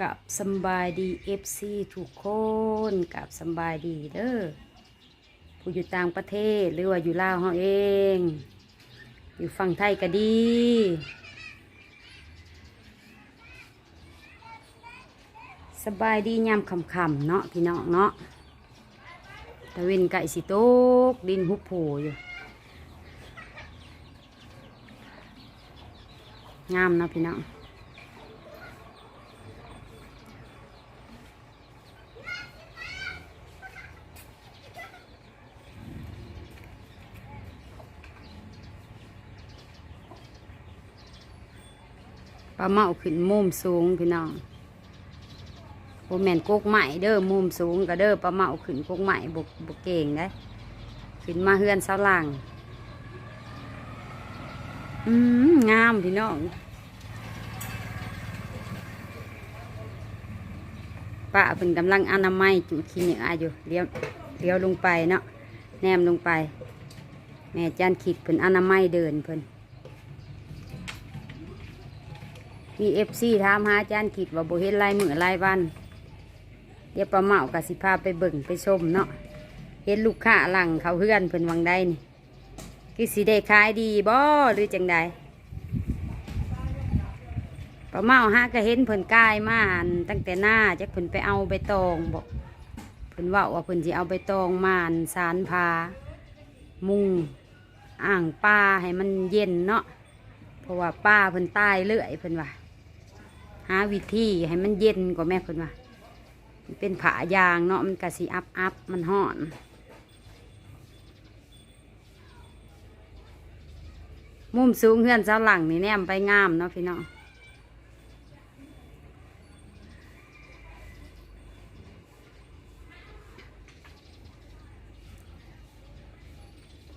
กับสบายดีเอฟซีทุกคนกับสบายดีเด้อผู้อยู่ต่างประเทศหรือว่าอยู่ลาวเฮาเอง อยู่ฝั่งไทยก็ดีสบายดียามค่ำๆเนาะพี่น้องเนาะตะเวนไก่สิโตกดินหุบโผอยู่งามเนาะพี่น้อง ปลาเมาขึ้นมุมสูงพี่น้องโบแมนกกใหม่เด้อมุมสูงก็เด้อปลาเมาขึ้นกกใหม่บกบกเก่งได้ขึ้นมาเฮือนเสาหลังอืมงามพี่น้องป้าเป็นกำลังอนามัยจุดขี้เหนียวอยู่เลี้ยวเลี้ยวลงไปเนาะแนมลงไป แม่จานขิดเพิ่นอนามัยเดินเพิ่น มีเอฟซีถามหาจารย์คิดว่าบ่เห็นลายมือลายวัน เดี๋ยวประเมากับสิพาไปเบิ่งไปชมเนาะเห็นลูกค้าหลังเขาเฮือนเพิ่นวังได้นี่คือสิได้ขายดีบ่หรือจังใดประเมาหาก็เห็นเพิ่นกายมานตั้งแต่หน้าจักเพิ่นไปเอาใบตองบอกเพิ่นว่าว่าเพิ่นสิเอาใบตองมานสารพา มุงอ่างปลาให้มันเย็นเนาะเพราะว่าป้าเพิ่นตายเรื่อยเพิ่นว่า หาวิธีให้มันเย็นกว่าแม่เพิ่นว่าเป็นผายางเนาะมันกะสิอับอับมันห่อนมุมสูงเฮือนเสาหลังนี่แนมไปงามเนาะพี่น้อง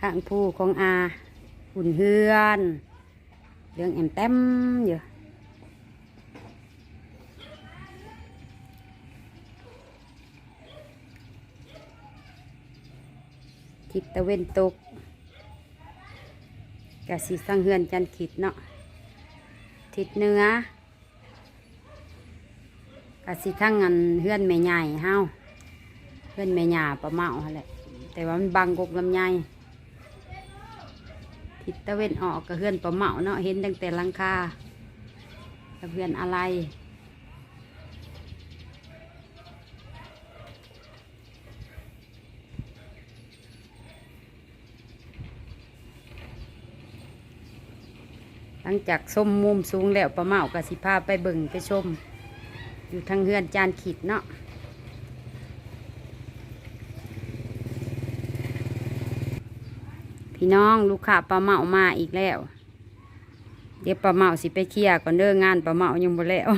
ข้างผู้ของอาหุ่นเฮือน เรื่องแอมแต้มอยู่ ทิศตะเวนตกกะสีสังเฮือนจันขิดเนาะทิศเหนือกะสีทั้งอันเฮือนแม่ใหญ่เฮาเฮือนแม่หญ้าประเมาแหละแต่ว่ามันบังกกลำไยทิศตะเวนออกก็เฮือนปลาเมาเนาะเห็นตั้งแต่ลังคาเฮือนอะไร ลังจากส้มมุมสูงแล้วปลาเมากับสิพาไปเบิ่งไปชม อยู่ทางเฮือนจานขีดเนาะพี่น้องลูกค้าปลาเมามาอีกแล้ว เดี๋ยวปลาเมาสิไปเคลียร์ก่อนเด้องานปลาเมายังบ่แล้ว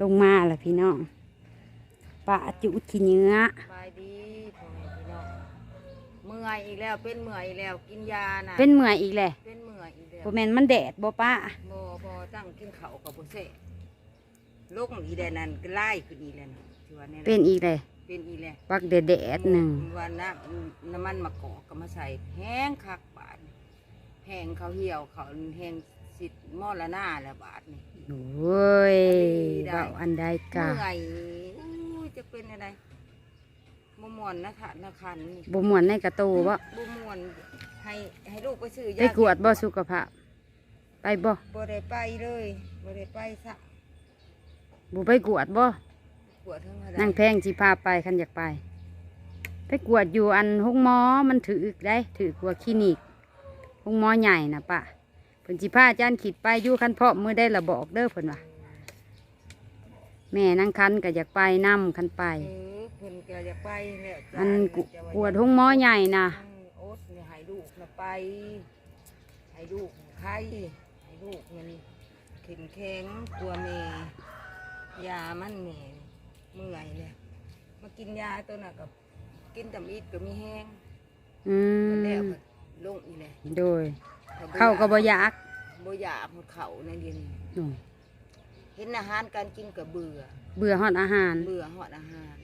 ลงมาแล้วพี่น้องปลาจุขี้เนื้อสบายดีพ่อแม่พี่น้องเมื่อยอีกแล้วเป็นเมื่อยอีกแล้วกินยาน่ะเป็นเมื่อยอีกแหละเป็นเมื่อย อีกแล้วบ่แม่นมันแดดบ่ป้าบ่บ่ตั้งกินข้าวกับบ่เสะโรคอีแดนนั่นก็ไล่ขึ้นอีแล้วนะที่ว่าแน่ๆเป็นอีกเลยเป็นอีแล้วปักแดดแดดหนึ่งวันน้ำน้ำมันมะกอกก็มาใส่แห้งคักบาดนี่แห้งเขาเหี่ยวเขาแห้งสิทธิ์มอละหน้าแล้วบาดนี่ โอ้ยได้เบาอันใดกะเมื่อยอู้ยจะเป็นอะไรบ่ม่วนนะค่ะนะคันนี่บ่ม่วนในกระตูบ่บ่ม่วน ให้ให้ลูกไปซื้อไปยากวดบ่สุขภาพ ไปบ่บ่ได้ไปเลยบ่ได้ไปซะบ่ไปกวดบ่ปวดทั้งหัวนางแพงสิพาไปคันอยากไป ไปกวดอยู่อันห้องหมอมันถือได้ ถือกว่าคลินิกห้องหมอใหญ่นะปะเพิ่นสิพาอาจารย์ขีดไปอยู่คันเพาะมือได้ละบอกเด้อเพิ่นว่าแม่นางคันก็อยากไปนำคันไป เออเพิ่นก็อยากไปแล้วจ้ะอันกจะกวดห้องหมอใหญ่นะ ลูกน่ะไป ให้ลูกไข้ให้ลูกมันเข้มแข็งกลัวแม่ยามันแม่เมื่อยเลยมากินยาตัวน่ะกับกินตำอิดก็มีแห้งอืก็แล้วมก็ลงอีเลยโดย เข้าก็บ่อยากบ่อยากหมดเขาในเดือนนี้โอ้ยเห็นอาหารการกินก็เบื่อ เบื่อฮอดอาหาร เบื่อหอดอาหาร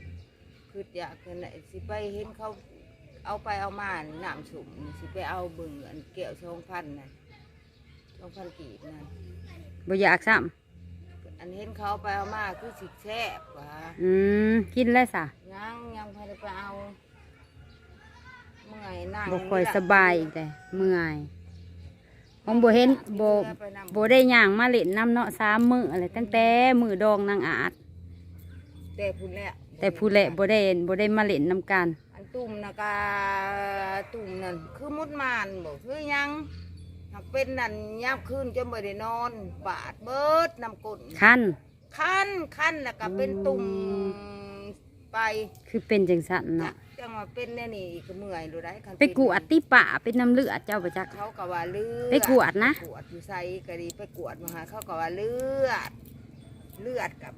คืออยากกันไหนสิไปเห็นเขา เอาไปเอามาน้ำสุ่มนี่สิไปเอาเบิ่งอันแก้วช่องพันนะช่องพันกีบนะบ่อยากซ้อันเห็นเขาไปเอามาคือสิแซ่บว่ะอืมกินแล้วซะยังยังพอได้ไปเอาเมื่อยนั่งบ่ค่อยสบายอีกเลยเมื่อยผมบ่เห็นบ่บ่ได้ย่างมาเล่นน้ำเนาะสามมื้ออะไรตั้งแต่มื้อดองนางอาจ แต่พุ่นแหละแต่ผู้แหละบ่ได้บ่ได้มาเล่นน้ำกันอัน ตุ่มนะกาตุ่มนั่นคือมุดมานบอกคือหยังหากเป็นนั่นยับคืนจนบ่ได้นอนบาดเบิดน้ำกลนคันคันคันแล้วก็เป็นตุ่มไปคือเป็นจังซั่นจัเนาะกจังว่าเป็นแน่นี่ก็เมื่อยรู้ได้คันไปกวดที่ป่าเป็นน้ำเลือดเจ้าประจักษ์เขาก็ว่าเลือดไปกวดนะกวดอยู่ใส่ก็ดีไปกวดมาหาเขาก็ว่าเลือด เลือดกับ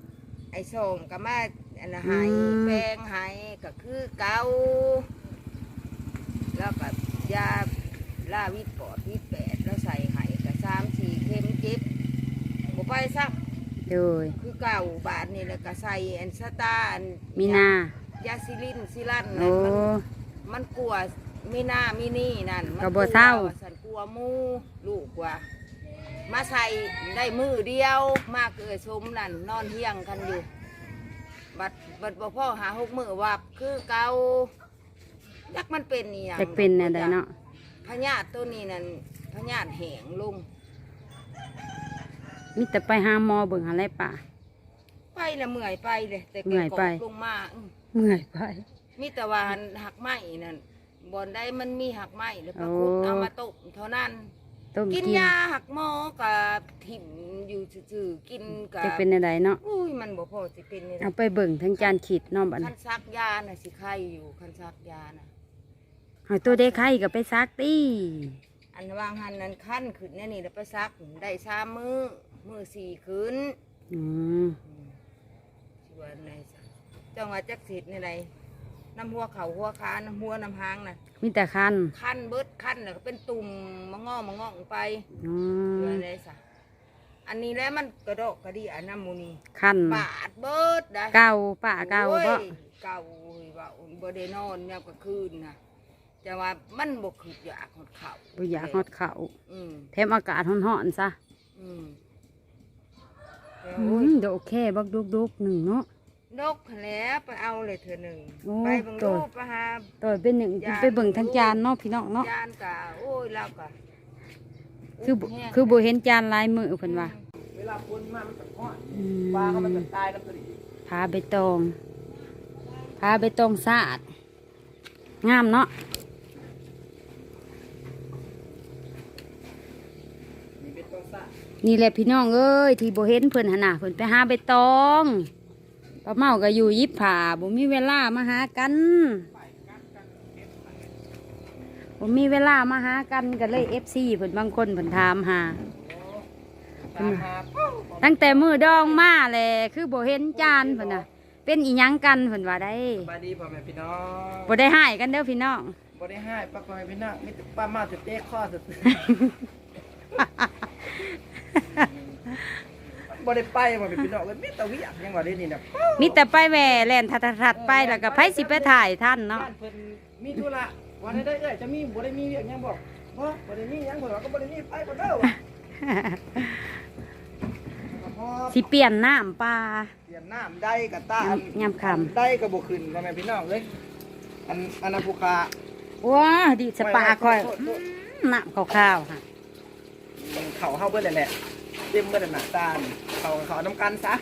ไอ้ส่งกับมา อันนะหายแปลงหายก็คือเกาแล้วก็ยาล่าวิตปอดวิตแปดแล้วใส่ไห้กับสามสี่เข็มเจ็บบ่ไปซักโดยคือเก่าบาทนี่แล้วก็ใส่อันสตาร์อันมีนายาซิลินซิลันโอ้นั่นมันมันกลัวมีหน้ามีนี่นั่นมันก็บ่เศร้า กลัวสันกลัวหมูลูกว่า มาใส่ได้มือเดียว มากเกิดชมนั่นนอนเฮียงกันอยู่ บัดบัดบ่พ่อหาหกมือวับคือเกายักมันเป็นนี่ยังจะเป็นแนวใดเนาะพญาติตัวนี้นั่นพญาติแหงลุงมีแต่ไปหาหมอเบิ่งหาอะไรป่า ไปละเมื่อยไปเลยแต่เมื่อยไปลงมาอื้อเมื่อยไป มีแต่ว่าหักไม้นั่นบอนได้มันมีหักไม้แล้วปรากฏโอ้ เอามาต้มเท่านั้น ต้มกิกินนยาหักหมอกับถิ่มอยู่ซื่อๆกินกับจะเป็นแนวใดเนาะอุ้ยมันบ่พอสิเป็นนี่เอาไปเบิ่งทั้งจานขีดเนาะบัดคันี้นซักยาน่ะสิไข้อยู่คันซักยาน่ะหอยตัวเด็กไข่ก็ไปซักตีอันวางหันนั้นขั้นขึ้นแน่นี่แล้วไปซักได้สามมือมือสี่ขึ้นอืม อืมสิว่าในจังหวัดจักสิทธิ์ในใด น้ำหัวเข่าหัวขาน้ำหัวน้ำหางน่ะมีแต่คันขั้นเบิดขั้นแล้วก็เป็นตุ่มมะงอมะงองไปอืเพื่อมอะไรสะอันนี้แล้วมันกระดอกกระดีอันน้ำมูนีคันบาดเบิดได้ เก่าป่าเก่าโอ้ยบ่เก่าเฮ้ยว่าบ่ได้นอนยามกลางคืนนะจะว่ามันบ่คืออยากหดเข่าบ่อยากฮอดเขาอืมแถมอากาศร้อนๆซะอืมแล้วอืโอ้ยมเดี๋ยวโอเคบักดุกๆหนึ่งเนาะ ดกแล้วไปเอาเลยเธอหนึ่งโอ้ไปเบิ่งตัรูวปไปหา ต่อยเป็นหนึ่งยาน ไปเบิ่งทั้งจานเนาะพี่น้องเนาะยานกะโอ้ยแล้วกะคือบ่คือบ่เห็นจานลายมือเพิ่นว่าเวลาคนมามันจะทอดอืมปลาเขามันจะตายน้ำกระดิ่งพาใบตองพาใบตองสะอาดงามเนาะมีเป็นต้นซ่านี่แหละพี่น้องเอ้ยที่บ่เห็นเพิ่นหนนาเพิ่นไปหาใบตอง ป้าเมาก็อยู่ยิบผ่าบ่มีเวลามาหากันบ่มีเวลามาหากันก็เลย FC เพิ่นบางคนเพิ่นถามหาตามหาปุ๊บตั้งแต่มือดองมาแหละคือบ่เห็นจานเพิ่นน่ะ เป็นอีหยังกันเพิ่นว่าได้สบายดีพ่อแม่พี่น้องบ่ได้หายกันเด้อพี่น้องบ่ได้ให้ป้าพ่อแม่พี่น้องมีแต่ป้ามาจะเตะข้อสุด บ่ได้ไปพ่อแม่พี่น้องเลยมีแต่เวิยกยังว่าได้นี่นะมีแต่ไปแหว่แล่นทัดๆไปแล้วก็ไผสิไปถ่ายท่านเนาะบ้านเพิ่นมีธุระวันได้เอ้ยจะมีบ่ได้มีเวียกหยังบอกบ่บ่ได้มีหยังบ่ว่าก็บ่ได้มีไปบ่เด้อว่ะพอสิเปลี่ยนน้ำปลาเตรียมน้ำได้กับตาอันยำคำได้กับบ่ขึ้นพ่อแม่พี่น้องเลยอันอันนั้นผู้ค้าว้าดิสปาคอยโทษโทษน้ำขาวๆค่ะเขาเข้าเบิดเลยแหละ เต็มเบิดหนาตาลเขาเขาน้ำกันซะ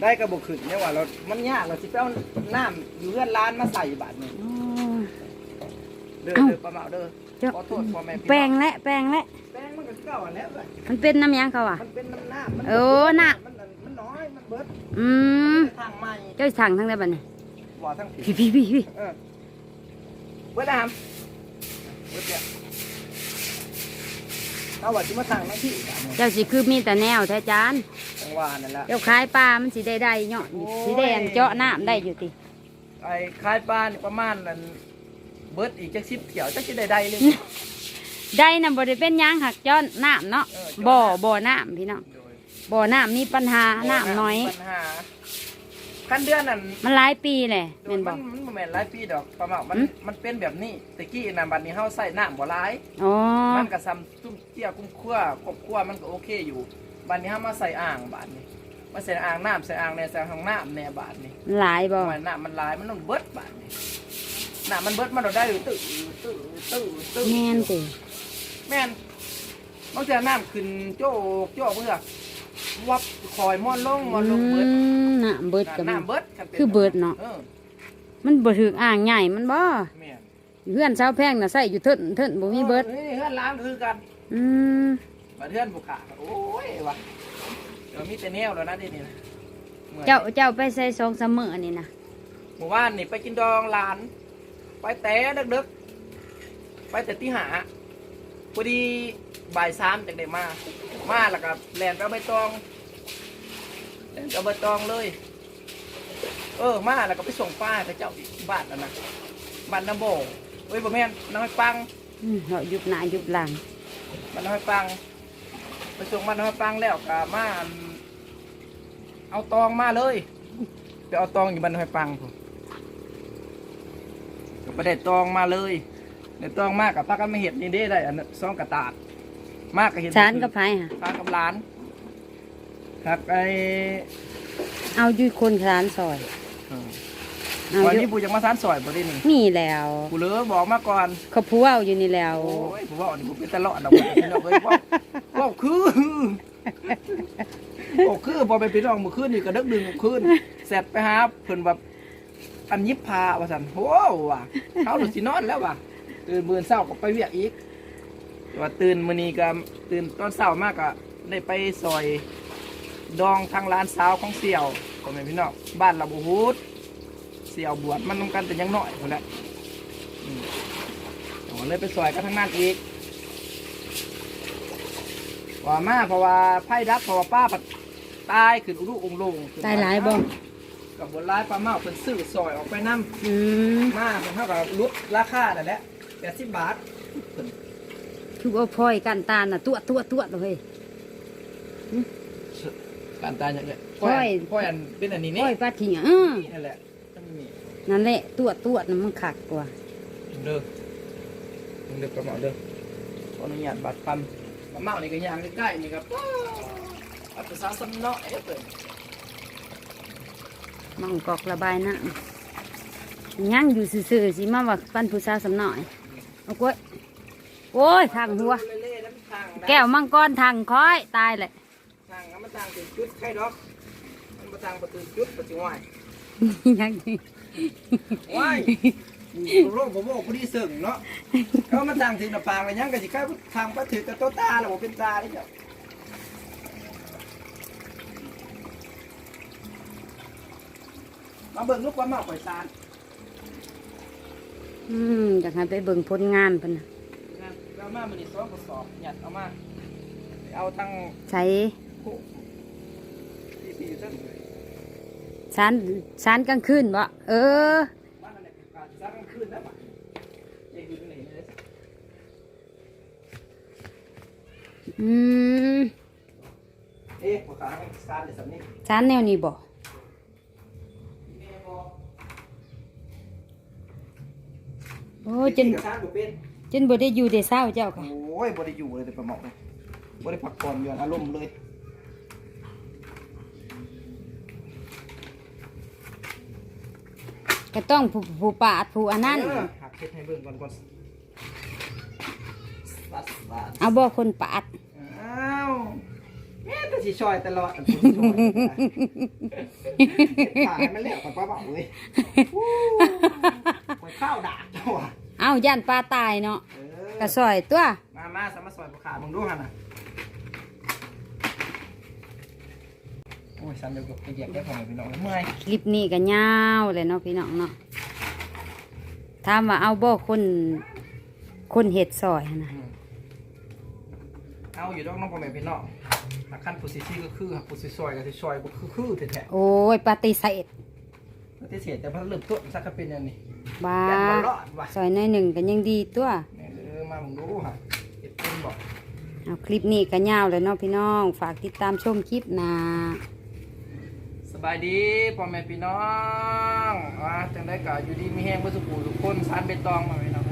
ได้กระบอกขึ้นเนี่ยว่าเรา มันยากเราสิไปเอาน้ำอยู่เรื่อนร้านมาใส่บาทนี่เด้อเด้อประมาเด้อขอโทษพ่อแม่พี่แปลงและแปลงและแป้งมันก็เก่าแล้วเว้ยมันเป็นน้ำยังเขาอะมันเป็นน้ำน้ำมัเออน่ะมันน้อยมันเบิดอืมทางใหม่เจ้าสั่งทั้งได้บัดนี้บ่าทั้งพี่พี่พี่พี่เออเบิดนะครับเบิดเนี่ย เอาว่าจะมาสั่งน้ำพี่อีกอันหนึ่งเจ้าสิคือมีแต่แนวแท้จานจังหวะนั่นแหละ เจ้าขายปลามันสิได้ได้เนาะสิได้อันเจาะน้ำได้อยู่ติไอ้คายปลานี่ประมาณนั้นเบิดอีกจักสิบเที่ยวจักสิได้ได้เลย ได้น่ะบ่ได้เป็นหยังหักเจาะน้ำเนาะเออบ่เจาะน้ำบ่น้ำพี่น้องโดยบ่น้ำมีปัญหาน้ำน้อย ปัญหา คันเดือนนั่นมันหลายปีแหละโดแม่นนบมัอนกมันบ่แม่นหลายปีดอกประมาณมันหึมันเป็นแบบนี้ตะกี้น่ะบัดนี้เฮาใส่น้ำบ่หลาย อ๋อ มันก็ซ้ำตุ้มเตี้ยกุ้มคั่วครอบครัวมันก็โอเคอยู่บัดนี้เฮามาใส่อ่างบาดนี้มาใส่อ่างน้ำใส่อ่างในใส่ห้องน้ำแน่บาดนี้มันหลายบ่มันน้ำมันหลายมันต้องเบิดบาดนี้น้ำมันเบิดมันต้องได้อยู่ตื้อตื้อตื้อตื้อแม่นติแม่นบางเทื่อน้ำขึ้นโจกโจกเพื่อ วับคอยม่อนลงม่อนลงเบิดอืมน่ะเบิดกับน้ำเบิดคันป็นคือเบิดเนาะออมันบ่ถึกอ่างใหญ่มันบ่แม่นเพื่อนเช้าวแพงน่ะใส่อยู่เถินเถินบ่มีเบิดนี่เฮือนล้างคือกัน อืมมาเทือนบุกขาโอ้ยวะเดี๋ยวมีแต่แนวแล้วนะทีนี้นะมื่อยเจ้าเจ้าไปใส่ซองเสมอนี่นะหมู่บ้านนี่ไปกินดองหลาน ไปแต่ดึกๆไปแต่ที่หาพอดีบ่ายสามจากได้มา มาแล้วก็แลนไปเอาใบตองแลนไปเอาใบตองเลย เออมาแล้วก็ไปส่งป้าไปเจ้าอีกบ้านนั่นนะบ้านน้ำโบงเฮ้ยบ่แม่นน้ำให้ปังอืมเรายุบหน้ายุบหลังมันน้อยปัง ไปส่งมันน้อยปังแล้วกะมาอันเอาตองมาเลยไปเอาตองอยู่บ้านน้อยปังผมก็ไปได้ตองมาเลยได้ตองมากกับป้ากันไม่เห็ดนี่ได้ได้อันซองกระตาด มากกับเห็ดสารกับไผฮะสารกับหลานครับไอเอาอยู่คนสารซอยเออเอาวันอยู่นี้ปูยังมาสารซอยบ่ได้นี่นี่แล้วปูเหลือบอกมาก่อน เขาพูเอาอยู่นี่แล้ว โอ้ยผมว่าอันนี้ผมเป็นตลอดดอกพี่น้องเอ้ยว่าว่าคือโอ้คือพอไปพี่น้องเมื่อคืนนี่ก็ดึกดึงคืนเสร็จไปหาเพิ่นแบบอันยิบพาว่าซั่นโอ้ว่ะเขาหลุดสินอนแล้วว่ะตื่นมื้อเช้าก็ไปเวียกอีก แต่ว่าตื่นมื้อนี้ก็ตื่นตอนเช้ามากก็ได้ไปซอยดองทางร้านสาวของเสี่ยวพ่อแม่พี่น้องบ้านเราบ่ฮู้เสี่ยวบวชมันนํกันแต่ยังน้อยพุ่นแหละอืมอ๋อเลยไปซอยกันทั้งนั้นอีกว่ามาเพราะว่าไพ่ดับเพราะว่าป้าปัดตายขึ้นอุรุองค์ลงขึ้นตายหลายบ่กับบนร้ายปลาเมาเป็นซื้อซอยออกไปน้อืมำมาเป็นเท่ากับลดราคาแต่นแหละแปดสิบบาท เพิ่นทุกเอาพลอยกันตาลน่ะตัวตัวตัวเลยการตายอย่างเงี้ยโอ้ยพ่อยอันเป็นอันนี้พลนี่อยปลาทิ้งอะอื้อนั่นแหละต้องมีนั่นแหละตัวตัวน่ะมันขักกว่าเด้อเด้อปลาเมาเด้อขออนุญาตบัตรพันปลาเมานี่ก็ย่างใกล้ๆนี่ครับอัตราสัมเนาะเอ้ยเปิดมังกอกระบายน้ำยังอยู่ซื่อๆสิมาว่าปั้นผู้สาวสำน่อยเอากล้วย โอ้ยทางหัว เล่ๆแล้วมันทางนะแก้วมังกรทางค้อยตายเลยทางนั้นมันทางเป็นจุดใครดอก มันมาทางประตูจุดประตูไหวยังสิไหวโรคผมบอกพอดีเสิ่งเนาะเขามาทางถึงหน้าปางเลยยังก็สิใกล้ทางไปถือกับตัวตาแล้วบอกเป็นตาได้เจ้ามาเบิ่งลูกว่ามาข่อยซาน อืมอยากให้ไปเบิ่งผลงานเพิ่นน่ะนะ เอามามือนี่สองกระสอบหยัดเอามาเอาตั้งใช้คู่ที่สี่อยู่เทั้งเลยสารสารกลางคืนบ่เออบ้านนั่นแหละการสร้างกลางคืนแล้วปะยังอยู่ที่ไหนเลยอืมเอ๊ะหัวขาซานเดี๋ยวสำนี้สารแนวนี้บ่แม่บอกโอ้จนซานบ่เป็น จนบ่ได้อยู่ได้เศร้าเจ้าค่ะ โอ้ยบ่ได้อยู่เลยแต่ประหมอกเลยบ่ได้พักผ่อนอยู่อารมณ์เลย ก็ต้องผู้ผู้ปาดผู้อันนั้น เออหักเช็ดให้เบิ่งก่อนก่อนสัสสัสเอาบ่คนปาด อ้าวแม่แต่สิช่อยตลอดอันนี้ช่อยผ่านให้มันแล้วก่อนป้าบอกเลยโอ้ยข้าวด่าเจ้าอะ เอาย่านปลาตายเนาะเออกระซอยตัวมามาสามาซอยบ่ขามึงดูหั่นน่ะโอ้ยสันเดี๋ยวก็เหยียบได้พอพี่น้องเมื่อยคลิปนี้ก็ยาวเลยเนาะพี่น้องเนาะถามว่าเอาบ่คนคนเห็ดซอยหั่นนะเอาอยู่ดอกน้องพ่อแม่พี่น้องหากขั้นผู้สิซี่ก็คือหากผู้สิซอยก็สิซอยบ่คือคือแท้โอ้ยปฏิเสธๆ ปฏิเสธแต่พอเริ่มต้นสักก็เป็นอย่างนี้บ้ายันบ่รอดว่ะซอยน้อยหนึ่งก็ยังดีตัวแม่เออมามึงดูฮะเฮ็ดเป็นบ่เอาคลิปนี้ก็ยาวเลยเนาะพี่น้อง ฝากติดตามชมคลิปหนะสบบายดีพ่อแม่พี่น้องอ่าจังได้ก็อยู่ดีมีแห้งเมื่อสุขูทุกคนสารเบตองมาพี่น้อง